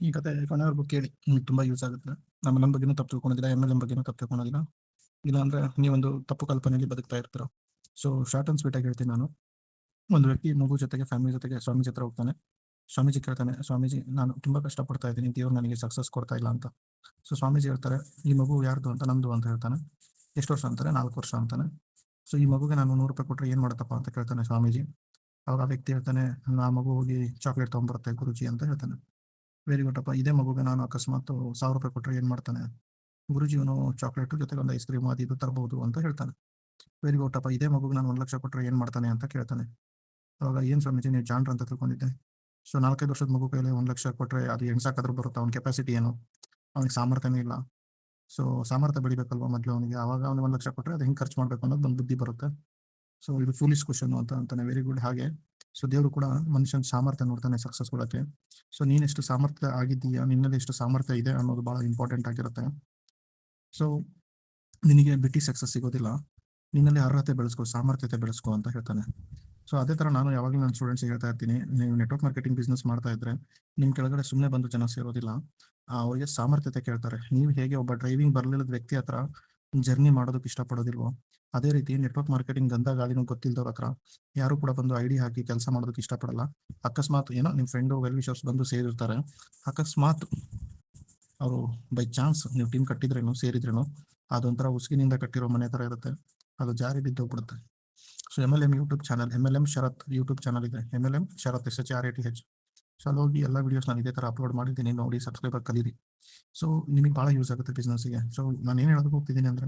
ಈ ಕತೆ ಕೊನೆವರೆಗೂ ಕೇಳಿ ನಿಮ್ಗೆ ತುಂಬಾ ಯೂಸ್ ಆಗುತ್ತೆ. ನಮ್ಮ ನನ್ನ ಬಗ್ಗೆನೂ ತಪ್ಪು ತಿಳ್ಕೊಳೋದಿಲ್ಲ ಎಂ ಎಲ್ ಎಂ ಬಗ್ಗೆನೂ ತಪ್ಪು ತಿಳ್ಕೊಳೋದಿಲ್ಲ ಇಲ್ಲಾಂದ್ರೆ ನೀವೊಂದು ತಪ್ಪು ಕಲ್ಪನೆಯಲ್ಲಿ ಬದುಕ್ತಾ ಇರ್ತೀರ. ಸೊ ಶಾರ್ಟ್ ಅಂಡ್ ಸ್ವೀಟ್ ಆಗಿ ಹೇಳ್ತೀನಿ ನಾನು. ಒಂದು ವ್ಯಕ್ತಿ ಮಗು ಜೊತೆಗೆ ಫ್ಯಾಮಿಲಿ ಜೊತೆಗೆ ಸ್ವಾಮೀಜಿ ಹತ್ರ ಹೋಗ್ತಾನೆ. ಸ್ವಾಮೀಜಿ ಕೇಳ್ತಾನೆ, ಸ್ವಾಮೀಜಿ, ನಾನು ತುಂಬಾ ಕಷ್ಟಪಡ್ತಾ ಇದ್ದೀನಿ. ದೇವ್ರು ನನಗೆ ಸಕ್ಸಸ್ ಕೊಡ್ತಾ ಇಲ್ಲ ಅಂತ. ಸೊ ಸ್ವಾಮೀಜಿ ಹೇಳ್ತಾರೆ, ಈ ಮಗು ಯಾರ್ದು ಅಂತ? ನಮ್ದು ಅಂತ ಹೇಳ್ತಾನೆ. ಎಷ್ಟು ವರ್ಷ ಅಂತಾನೆ ನಾಲ್ಕು ವರ್ಷ ಅಂತಾನೆ. ಸೊ ಈ ಮಗುಗೆ ನಾನು ನೂರು ರೂಪಾಯಿ ಕೊಟ್ಟರೆ ಏನ್ ಮಾಡುತ್ತಪ್ಪ ಅಂತ ಕೇಳ್ತಾನೆ ಸ್ವಾಮೀಜಿ. ಅವಾಗ ಆ ವ್ಯಕ್ತಿ ಹೇಳ್ತಾನೆ ಆ ಮಗು ಹೋಗಿ ಚಾಕ್ಲೇಟ್ ತಗೊಂಡ್ಬರುತ್ತೆ ಗುರುಜಿ ಅಂತ ಹೇಳ್ತಾನೆ. ವೆರಿ ಗುಡ್ ಅಪ್ಪ, ಇದೇ ಮಗುಗೆ ನಾನು ಅಕಸ್ಮಾತ್ ಸಾವಿರ ರೂಪಾಯಿ ಕೊಟ್ಟರೆ ಏನ್ ಮಾಡ್ತಾನೆ? ಗುರುಜಿ ಅವನು ಚಾಕ್ಲೇಟ್ ಜೊತೆಗೆ ಒಂದು ಐಸ್ ಕ್ರೀಮ್ ಅದು ಇದು ತರಬಹುದು ಅಂತ ಹೇಳ್ತಾನೆ. ವೆರಿ ಗುಡ್ ಅಪ್ಪ, ಇದೇ ಮಗುಗೆ ನಾನು ಒಂದು ಲಕ್ಷ ಕೊಟ್ಟರೆ ಏನ್ ಮಾಡ್ತಾನೆ ಅಂತ ಕೇಳ್ತಾನೆ. ಅವಾಗ ಏನ್ ಸ್ವಾಮೀಜಿ ನೀವು ಜಾಣ್ರ ಅಂತ ತಿಳ್ಕೊಂಡಿದ್ದೆ? ಸೊ ನಾಲ್ಕೈದು ವರ್ಷದ ಮಗು ಕೈಲಿ ಒಂದು ಲಕ್ಷ ಕೊಟ್ಟರೆ ಅದು ಎಣ್ಸಾಕಾದ್ರೂ ಬರುತ್ತೆ? ಅವ್ನ ಕೆಪಾಸಿಟಿ ಏನು? ಅವ್ನಿಗೆ ಸಾಮರ್ಥ್ಯನೇ ಇಲ್ಲ. ಸೊ ಸಾಮರ್ಥ್ಯ ಬೆಳಿಬೇಕಲ್ವಾ ಮೊದಲು ಅವನಿಗೆ? ಅವಾಗ ಅವ್ನಿಗೆ ಒಂದು ಲಕ್ಷ ಕೊಟ್ಟರೆ ಅದು ಹೆಂಗೆ ಖರ್ಚು ಮಾಡಬೇಕು ಅನ್ನೋದು ಒಂದು ಬುದ್ಧಿ ಬರುತ್ತೆ. ಸೊ ಇದು ಫೂಲಿಶ್ ಕ್ವಶನ್ ಅಂತ ಅಂತಾನೆ ವೆರಿ ಗುಡ್ ಹಾಗೆ. ಸೊ ದೇವರು ಕೂಡ ಮನುಷ್ಯನ ಸಾಮರ್ಥ್ಯ ನೋಡ್ತಾನೆ ಸಕ್ಸಸ್ ಕೊಡಕ್ಕೆ. ಸೊ ನೀನ್ ಎಷ್ಟು ಸಾಮರ್ಥ್ಯ ಆಗಿದ್ದೀಯಾ, ನಿನ್ನಲ್ಲಿ ಎಷ್ಟು ಸಾಮರ್ಥ್ಯ ಇದೆ ಅನ್ನೋದು ಬಹಳ ಇಂಪಾರ್ಟೆಂಟ್ ಆಗಿರುತ್ತೆ. ಸೊ ನಿನಗೆ ಬಿಟ್ಟಿ ಸಕ್ಸಸ್ ಸಿಗೋದಿಲ್ಲ. ನಿನ್ನಲ್ಲಿ ಅರ್ಹತೆ ಬೆಳೆಸ್ಕೊ, ಸಾಮರ್ಥ್ಯತೆ ಬೆಳೆಸ್ಕೊ ಅಂತ ಹೇಳ್ತಾನೆ. ಸೊ ಅದೇ ತರ ನಾನು ಯಾವಾಗಲೂ ನನ್ನ ಸ್ಟೂಡೆಂಟ್ಸ್ ಹೇಳ್ತಾ ಇರ್ತೀನಿ, ನೀವು ನೆಟ್ವರ್ಕ್ ಮಾರ್ಕೆಟಿಂಗ್ ಬಿಸ್ನೆಸ್ ಮಾಡ್ತಾ ಇದ್ರೆ, ನಿಮ್ ಕೆಳಗಡೆ ಸುಮ್ಮನೆ ಬಂದು ಜನ ಸೇರೋದಿಲ್ಲ. ಅವರಿಗೆ ಸಾಮರ್ಥ್ಯತೆ ಕೇಳ್ತಾರೆ. ನೀವು ಹೇಗೆ ಒಬ್ಬ ಡ್ರೈವಿಂಗ್ ಬರ್ಲಿಲ್ಲದ ವ್ಯಕ್ತಿ ಹತ್ರ ಜರ್ನಿ ಮಾಡೋದಕ್ಕೆ ಇಷ್ಟಪಡೋದಿಲ್ವೋ? ಅದೇ ರೀತಿ ನೆಟ್ವರ್ಕ್ ಮಾರ್ಕೆಟಿಂಗ್ ಗಂಧ ಗಾಳಿನೂ ಗೊತ್ತಿಲ್ದವ್ರ ಹತ್ರ ಯಾರು ಕೂಡ ಬಂದು ಐಡಿ ಹಾಕಿ ಕೆಲಸ ಮಾಡೋದಕ್ಕೆ ಇಷ್ಟಪಡಲ್ಲ. ಅಕಸ್ಮಾತ್ ಏನೋ ನಿಮ್ ಫ್ರೆಂಡ್ ವೆಲ್ ವಿಶರ್ಸ್ ಬಂದು ಸೇರಿರ್ತಾರೆ. ಅಕಸ್ಮಾತ್ ಅವರು ಬೈ ಚಾನ್ಸ್ ನೀವು ಟೀಮ್ ಕಟ್ಟಿದ್ರೇನು, ಸೇರಿದ್ರೇನು, ಅದೊಂಥರ ಉಸುಗಿನಿಂದ ಕಟ್ಟಿರೋ ಮನೆ ತರ ಇರುತ್ತೆ. ಅದು ಜಾರಿ ಬಿದ್ದೋಗ್ಬಿಡುತ್ತೆ so M L M YouTube channel M L M Sharath YouTube channel ಇದೆ. M L M Sharath S H R A T H so ಹೋಗಿ ಎಲ್ಲ ವಿಡಿಯೋಸ್ ನಾನು ಇದೇ ತರ ಅಪ್ಲೋಡ್ ಮಾಡಿದ್ದೀನಿ. ನೋಡಿ ಸಬ್ಸ್ಕ್ರೈಬರ್ ಕಲೀರಿ. ಸೊ ನಿಮಗೆ ಬಹಳ ಯೂಸ್ ಆಗುತ್ತೆ ಬಿಸ್ನೆಸ್ಗೆ ಸೊ ನಾನು ಏನು ಹೇಳೋದಕ್ಕೆ ಹೋಗ್ತಿದ್ದೀನಿ ಅಂದ್ರೆ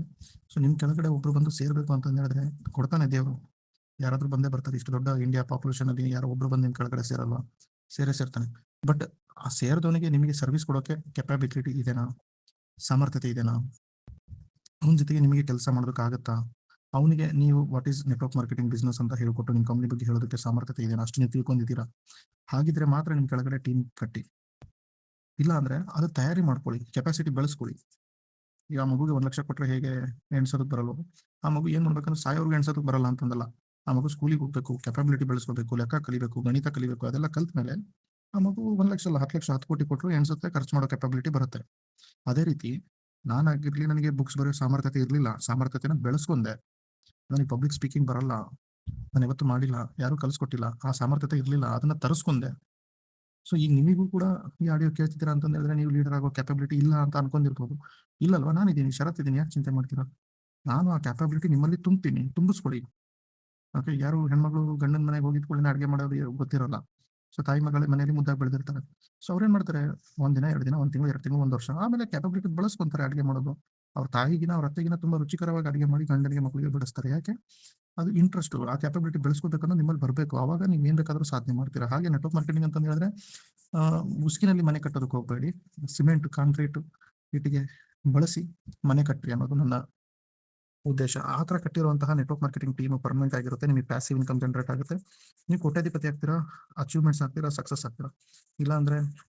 ಸೊ ನಿಮ್ ಕೆಳಗಡೆ ಒಬ್ರು ಬಂದು ಸೇರ್ಬೇಕು ಅಂತ ಹೇಳಿದ್ರೆ, ಕೊಡ್ತಾನೆ ದೇವರು. ಯಾರಾದ್ರೂ ಬಂದೇ ಬರ್ತಾರೆ ಇಷ್ಟು ದೊಡ್ಡ ಇಂಡಿಯಾ ಪಾಪ್ಯುಲೇಷನ್ ಅಲ್ಲಿ ಯಾರೋ ಒಬ್ರು ಬಂದು ನಿಮ್ ಕೆಳಗಡೆ ಸೇರಲ್ಲ ಸೇರೇ ಸೇರ್ತಾನೆ. ಬಟ್ ಆ ಸೇರಿದವನಿಗೆ ನಿಮಗೆ ಸರ್ವಿಸ್ ಕೊಡೋಕೆ ಕೆಪಾಬಿಲಿಟಿ ಇದೆನಾ? ಸಾಮರ್ಥ್ಯತೆ ಇದೆನಾ? ಅವನ ಜೊತೆಗೆ ನಿಮಗೆ ಕೆಲಸ ಮಾಡೋದಕ್ಕಾಗತ್ತಾ ಅವನಿಗೆ ನೀವು what is network marketing business ಅಂತ ಹೇಳ್ಕೊಟ್ಟು ನಿಮ್ಮ ಕಂಪ್ನಿ ಬಗ್ಗೆ ಹೇಳೋದಕ್ಕೆ ಸಾಮರ್ಥ್ಯತೆ ಇದೆ ಅಷ್ಟು ನೀವು ತಿಳ್ಕೊಂಡಿದ್ದೀರಾ? ಹಾಗಿದ್ರೆ ಮಾತ್ರ ನಿಮ್ ಕೆಳಗಡೆ ಟೀಮ್ ಕಟ್ಟಿ. ಇಲ್ಲ ಅಂದ್ರೆ ಅದು ತಯಾರಿ ಮಾಡ್ಕೊಳ್ಳಿ ಕೆಪಾಸಿಟಿ ಬೆಳೆಸ್ಕೊಳ್ಳಿ. ಈಗ ಆ ಮಗುಗೆ ಒಂದ್ ಲಕ್ಷ ಕೊಟ್ಟರೆ ಹೇಗೆ ಎಣ್ಸೋದಕ್ಕೆ ಬರಲ್ಲ ಆ ಮಗು ಏನ್ ಮಾಡ್ಬೇಕಂದ್ರೆ ಸಾಯೋರ್ಗೆ ಎಣ್ಸೋದಕ್ಕೆ ಬರಲ್ಲ ಅಂತಂದಲ್ಲ. ಆ ಮಗು ಸ್ಕೂಲಿಗೆ ಹೋಗ್ಬೇಕು ಕೆಪಾಬಿಲಿಟಿ ಬೆಳೆಸ್ಕೋಬೇಕು, ಲೆಕ್ಕ ಕಲಿಬೇಕು, ಗಣಿತ ಕಲಿಬೇಕು, ಅದೆಲ್ಲ ಕಲ್ತ ಮೇಲೆ ಆ ಮಗು ಒಂದ್ ಲಕ್ಷ ಅಲ್ಲ, ಹತ್ತು ಲಕ್ಷ, ಹತ್ತು ಕೋಟಿ ಕೊಟ್ಟರು ಎಣ್ಸುತ್ತೆ, ಖರ್ಚು ಮಾಡೋ ಕೆಪಾಬಿಲಿಟಿ ಬರುತ್ತೆ. ಅದೇ ರೀತಿ ನಾನಾಗಿರ್ಲಿ ನನಗೆ ಬುಕ್ಸ್ ಬರೆಯೋ ಸಾಮರ್ಥ್ಯತೆ ಇರಲಿಲ್ಲ, ಸಾಮರ್ಥ್ಯತೆನ ಬೆಳೆಸ್ಕೊಂಡೆ. ನನಗೆ ಪಬ್ಲಿಕ್ ಸ್ಪೀಕಿಂಗ್ ಬರಲ್ಲ. ನಾನು ಇವತ್ತು ಮಾಡಿಲ್ಲ. ಯಾರು ಕಲಿಸ್ಕೊಟ್ಟಿಲ್ಲ. ಆ ಸಾಮರ್ಥ್ಯತೆ ಇರಲಿಲ್ಲ. ಅದನ್ನ ತರಿಸ್ಕೊಂಡೆ. ಸೊ ಈಗ ನಿಮಗೂ ಕೂಡ ಈ ಆಡಿಯೋ ಕೇಳ್ತಿದ್ದೀರಾ ಅಂತ ನೀವು ಲೀಡರ್ ಆಗೋ ಕ್ಯಾಪಬಿಲಿಟಿ ಇಲ್ಲ ಅಂತ ಅನ್ಕೊಂಡಿರ್ಬೋದು. ಇಲ್ಲಲ್ವಾ? ನಾನಿದ್ದೀನಿ. ಶರತ್ ಇದ್ದೀನಿ ಯಾಕೆ ಚಿಂತೆ ಮಾಡ್ತೀರಾ? ನಾನು ಆ ಕ್ಯಾಪಬಿಲಿಟಿ ನಿಮ್ಮಲ್ಲಿ ತುಂಬ್ತೀನಿ. ತುಂಬಿಸ್ಕೊಳ್ಳಿ ಓಕೆ ಯಾರು ಹೆಣ್ಮಗಳು ಗಂಡನ ಮನೆಗೆ ಹೋಗಿದ್ ಕೂಡಲೇ ಅಡುಗೆ ಮಾಡೋದು ಗೊತ್ತಿರಲ್ಲ. ಸೊ ತಾಯಿ ಮಗಳ ಮನೆಯಲ್ಲಿ ಮುದ್ದಾಗಿ ಬೆಳೆದಿರ್ತಾರೆ. ಸೊ ಅವ್ರೇನ್ ಮಾಡ್ತಾರೆ? ಒಂದಿನ ದಿನ, ಎರಡು ದಿನ, ಒಂದು ತಿಂಗಳು, ಎರಡು ತಿಂಗಳು, ಒಂದು ವರ್ಷ. ಆಮೇಲೆ ಕ್ಯಾಪಬಿಲಿಟಿ ಬಳಸ್ಕೊಂತಾರೆ ಅಡುಗೆ ಮಾಡೋದು. ಅವ್ರ ತಾಯಿಗಿನ ಅವ್ರ ಅತ್ತೆಗಿನ ತುಂಬಾ ರುಚಿಕರವಾಗಿ ಅಡುಗೆ ಮಾಡಿ ಗಂಡನಿಗೆ ಮಕ್ಕಳಿಗೆ ಬಿಡಿಸ್ತಾರೆ ಯಾಕೆ? ಅದು ಇಂಟ್ರೆಸ್ಟ್ ಆ ಕ್ಯಾಪಬಿಲಿಟಿ ಬೆಳೆಸ್ಕೋಬೇಕನ್ನೋ ನಿಮ್ಮಲ್ಲಿ ಬರಬೇಕು. ಅವಾಗ ನೀವು ಏನ್ ಬೇಕಾದ್ರೂ ಸಾಧನೆ ಮಾಡ್ತೀರಾ. ಹಾಗೆ ನೆಟ್ವರ್ಕ್ ಮಾರ್ಕೆಟಿಂಗ್ ಅಂತ ಹೇಳಿದ್ರೆ, ಆ, ಉಸ್ಕಿನಲ್ಲಿ ಮನೆ ಕಟ್ಟೋದಕ್ಕೆ ಹೋಗ್ಬೇಡಿ. ಸಿಮೆಂಟ್ ಕಾಂಕ್ರೀಟ್ ಇಟ್ಟಿಗೆ ಬಳಸಿ ಮನೆ ಕಟ್ಟಿ ಅನ್ನೋದು ನನ್ನ ಉದ್ದೇಶ. ಆ ಥರ ಕಟ್ಟಿರುವಂತಹ ನೆಟ್ವರ್ಕ್ ಮಾರ್ಕೆಟಿಂಗ್ ಟೀಮ್ ಪರ್ಮನೆಂಟ್ ಆಗಿರುತ್ತೆ. ನಿಮಗೆ ಪ್ಯಾಸಿವ್ ಇನ್ಕಮ್ ಜನರೇಟ್ ಆಗುತ್ತೆ. ನೀವು ಕೋಟ್ಯಾಧಿಪತಿ ಆಗ್ತೀರಾ? ಅಚೀವ್ಮೆಂಟ್ಸ್ ಆಗ್ತೀರಾ? ಸಕ್ಸಸ್ ಆಗ್ತೀರಾ? ಇಲ್ಲ ಅಂದ್ರೆ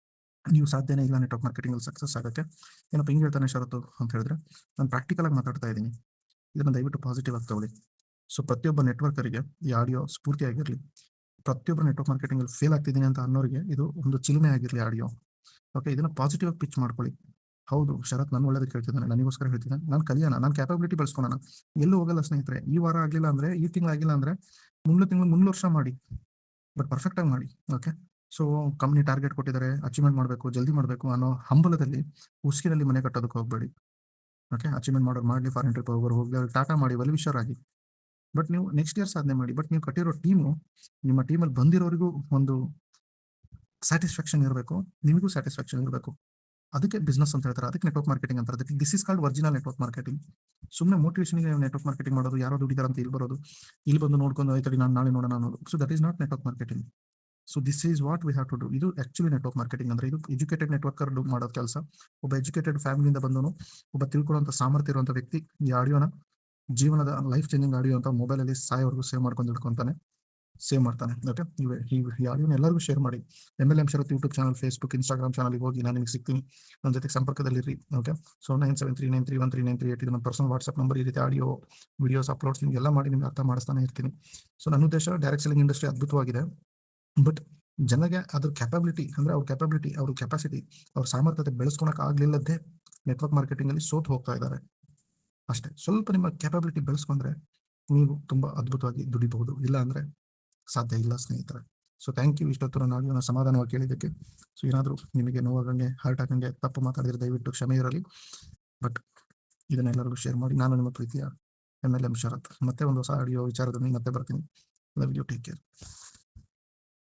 ನೀವು ಸಾಧ್ಯನೇ ಇಲ್ಲ ನೆಟ್ವರ್ಕ್ ಮಾರ್ಕೆಟಿಂಗ್ ಅಲ್ಲಿ ಸಕ್ಸಸ್ ಆಗುತ್ತೆ. ಏನಪ್ಪ, ಹಿಂಗೆ ಹೇಳ್ತಾನೆ ಶರತ್ತು ಅಂತ ಹೇಳಿದ್ರೆ, ನಾನು ಪ್ರಾಕ್ಟಿಕಲ್ ಆಗಿ ಮಾತಾಡ್ತಾ ಇದ್ದೀನಿ. ಇದನ್ನ ದಯವಿಟ್ಟು ಪಾಸಿಟಿವ್ ಆಗಿ ತಗೊಳ್ಳಿ. ಸೊ ಪ್ರತಿಯೊಬ್ಬ ನೆಟ್ವರ್ಕರಿಗೆ ಈ ಆಡಿಯೋ ಸ್ಫೂರ್ತಿ ಆಗಿರ್ಲಿ, ಪ್ರತಿಯೊಬ್ಬ ನೆಟ್ವರ್ಕ್ ಮಾರ್ಕೆಟಿಂಗ್ ಅಲ್ಲಿ ಫೇಲ್ ಆಗ್ತಿದ್ದೀನಿ ಅಂತ ಅನ್ನೋರಿಗೆ ಇದು ಒಂದು ಚಿಲುಮೆ ಆಗಿರಲಿ ಆಡಿಯೋ ಓಕೆ ಇದನ್ನ ಪಾಸಿಟಿವ್ ಆಗಿ ಪಿಚ್ ಮಾಡ್ಕೊಳ್ಳಿ. ಹೌದು, ಶರತ್ ನಾನು ಒಳ್ಳೇದಕ್ಕೆ ಹೇಳ್ತಿದ್ದಾನೆ ನನಗೋಸ್ಕರ ಹೇಳ್ತಿದ್ದಾನೆ. ನಾನು ಕಲಿಯೋಣ, ನಾನು ಕ್ಯಾಪಬಿಲಿಟಿ ಬೆಳೆಸ್ಕೊಳ್ಳೋಣ ಎಲ್ಲೂ ಹೋಗಲ್ಲ ಸ್ನೇಹಿತರೆ, ಈ ವಾರ ಆಗಲಿಲ್ಲ ಅಂದ್ರೆ, ಈ ತಿಂಗಳಾಗಿಲ್ಲ ಅಂದ್ರೆ, ಮುಂದೆ ತಿಂಗಳು ಮುಂದೆ ವರ್ಷ ಮಾಡಿ. ಬಟ್ ಪರ್ಫೆಕ್ಟ್ ಆಗಿ ಮಾಡಿ ಓಕೆ ಸೊ ಕಂಪ್ನಿ ಟಾರ್ಗೆಟ್ ಕೊಟ್ಟಿದ್ದಾರೆ ಅಚೀವ್ಮೆಂಟ್ ಮಾಡಬೇಕು, ಜಲ್ದಿ ಮಾಡಬೇಕು ಅನ್ನೋ ಹಂಬಲದಲ್ಲಿ ಉಸ್ಕಿನಲ್ಲಿ ಮನೆ ಕಟ್ಟೋದಕ್ಕೆ ಹೋಗ್ಬೇಡಿ. ಓಕೆ ಅಚೀವ್ಮೆಂಟ್ ಮಾಡೋರು ಮಾಡಲಿ ಫಾರಿನ್ ಟ್ರಿಪ್ ಹೋಗೋರು ಹೋಗ್ಲಿ, ಅವ್ರಿಗೆ ಟಾಟಾ ಮಾಡಿ ಆಗಿ ಬಟ್ ನೀವು ನೆಕ್ಸ್ಟ್ ಇಯರ್ ಸಾಧನೆ ಮಾಡಿ ಬಟ್ ನೀವು ಕಟ್ಟಿರೋ ಟೀಮು ನಿಮ್ಮ ಟೀಮಲ್ಲಿ ಬಂದಿರೋರಿಗೂ ಒಂದು ಸ್ಯಾಟಿಸ್ಫ್ಯಾಕ್ಷನ್ ಇರಬೇಕು, ನಿಮಗೂ ಸ್ಯಾಟಿಸ್ಫ್ಯಾಕ್ಷನ್ ಇರಬೇಕು. ಅದಕ್ಕೆ ಬಿಸ್ನೆಸ್ ಅಂತ ಹೇಳ್ತಾರೆ, ಅದಕ್ಕೆ ನೆಟ್ವರ್ಕ್ ಮಾರ್ಕೆಟಿಂಗ್ ಅಂತ ಅದಕ್ಕೆ this is called original network marketing ಸುಮ್ಮನೆ ಮೋಟಿವೇಶನ್ ನೆಟ್ವರ್ಕ್ ಮಾರ್ಕೆಟಿಂಗ್ ಮಾಡೋದು, ಯಾರೋ ದುಡಿದಾರ ಅಂತ ಇಲ್ಲಿ ಬರೋದು, ಇಲ್ಲಿ ಬಂದು ನೋಡ್ಕೊಂಡು ಐತಡಿ ನಾನು ನಾಳೆ ನೋಡೋಣ ಅನ್ನೋದು. So that is not network marketing so this is what we have to do ಇದು ಆಕ್ಚುಲಿ ನೆಟ್ವರ್ಕ್ ಮಾರ್ಕೆಟಿಂಗ್ ಅಂದ್ರೆ ಇದು ಎಜುಕೇಟೆಡ್ ನೆಟ್ವರ್ಕರ್ ಮಾಡೋ ಕೆಲಸ. ಒಬ್ಬ ಎಜುಕೇಟೆಡ್ ಫ್ಯಾಮಿಲಿಯಿಂದ ಬಂದನು ಒಬ್ಬ ತಿಳ್ಕೊಳ್ಳುವಂತ ಸಾಮರ್ಥ್ಯ ಇರುವಂತ ವ್ಯಕ್ತಿ ಈ ಆಡಿಯೋನ, ಜೀವನದ ಲೈಫ್ ಚೇಂಜಿಂಗ್ ಆಡಿಯೋ ಅಂತ ಮೊಬೈಲ್ ಅಲ್ಲಿ ಸಾಯವರೆಗೂ ಸೇವ್ ಮಾಡ್ಕೊಂಡು ಇಟ್ಕೊಂತಾನೆ ಸೇವ್ ಮಾಡ್ತಾನೆ. ಓಕೆ ಈ ಆಡಿಯೋನ ಎಲ್ಲರಿಗೂ ಶೇರ್ ಮಾಡಿ. M L M Sharath YouTube channel Facebook Instagram channel ಹೋಗಿ ನಾನು ನಿಮಗೆ ಸಿಗ್ತೀನಿ. ನನ್ನ ಜೊತೆ ಸಂಪರ್ಕದಲ್ಲಿರಿ okay so nine seven three nine three one three nine three eight ಇದು ನನ್ನ ಪರ್ಸನಲ್ ವಾಟ್ಸ್ಆಪ್ ನಂಬರ್ ಈ ರೀತಿ ಆಡಿಯೋ ವಿಡಿಯೋಸ್ ಅಪ್ಲೋಡ್ಸ್ ನಿಮ್ಗೆ ಎಲ್ಲ ಮಾಡಿ ನಿಮ್ಗೆ ಅರ್ಥ ಮಾಡಿಸ್ತಾನೆ ಇರ್ತೀನಿ. ಸೊ ನನ್ನ ಉದ್ದೇಶ ಡೈರೆಕ್ಟ್ ಸೆಲ್ಲಿಂಗ್ ಇಂಡಸ್ಟ್ರಿ ಅದ್ಭುತವಾಗಿದೆ. ಬಟ್ ಜನಗೆ ಅದ್ರ ಕ್ಯಾಪಬಿಲಿಟಿ ಅಂದ್ರೆ ಅವ್ರ ಕ್ಯಾಪಬಿಲಿಟಿ ಅವ್ರ ಕೆಪಾಸಿಟಿ ಅವ್ರ ಸಾಮರ್ಥ್ಯತೆ ಬೆಳೆಸ್ಕೊಳಕ್ ಆಗ್ಲಿಲ್ಲದೆ ನೆಟ್ವರ್ಕ್ ಮಾರ್ಕೆಟಿಂಗ್ ಅಲ್ಲಿ ಸೋತ್ ಹೋಗ್ತಾ ಇದ್ದಾರೆ ಅಷ್ಟೇ. ಸ್ವಲ್ಪ ನಿಮ್ಮ ಕ್ಯಾಪಬಿಲಿಟಿ ಬೆಳೆಸ್ಕೊಂಡ್ರೆ ನೀವು ತುಂಬಾ ಅದ್ಭುತವಾಗಿ ದುಡಿಬಹುದು. ಇಲ್ಲ ಅಂದ್ರೆ ಸಾಧ್ಯ ಇಲ್ಲ, ಸ್ನೇಹಿತರೆ. ಸೊ ಥ್ಯಾಂಕ್ ಯು ಇಷ್ಟೊತ್ತು ನಾನು ಸಮಾಧಾನವಾಗಿ ಕೇಳಿದ್ದಕ್ಕೆ. ಸೊ ಏನಾದರೂ ನಿಮಗೆ ನೋವಾಗಂಗೆ ಹಾರ್ಟ್ ಆಗಂಗೆ ತಪ್ಪು ಮಾತಾಡಿದ್ರೆ ದಯವಿಟ್ಟು ಕ್ಷಮೆ ಇರಲಿ. ಬಟ್ ಇದನ್ನೆಲ್ಲರಿಗೂ ಶೇರ್ ಮಾಡಿ. ನಾನು ನಿಮ್ಮ ಪ್ರೀತಿಯ ಎಂ ಎಲ್ ಎಂ ಶರತ್. ಮತ್ತೆ ಒಂದು ಹೊಸ ಆಡಿಯೋ ವಿಚಾರದಲ್ಲಿ ಮತ್ತೆ ಬರ್ತೀನಿ. Love you take care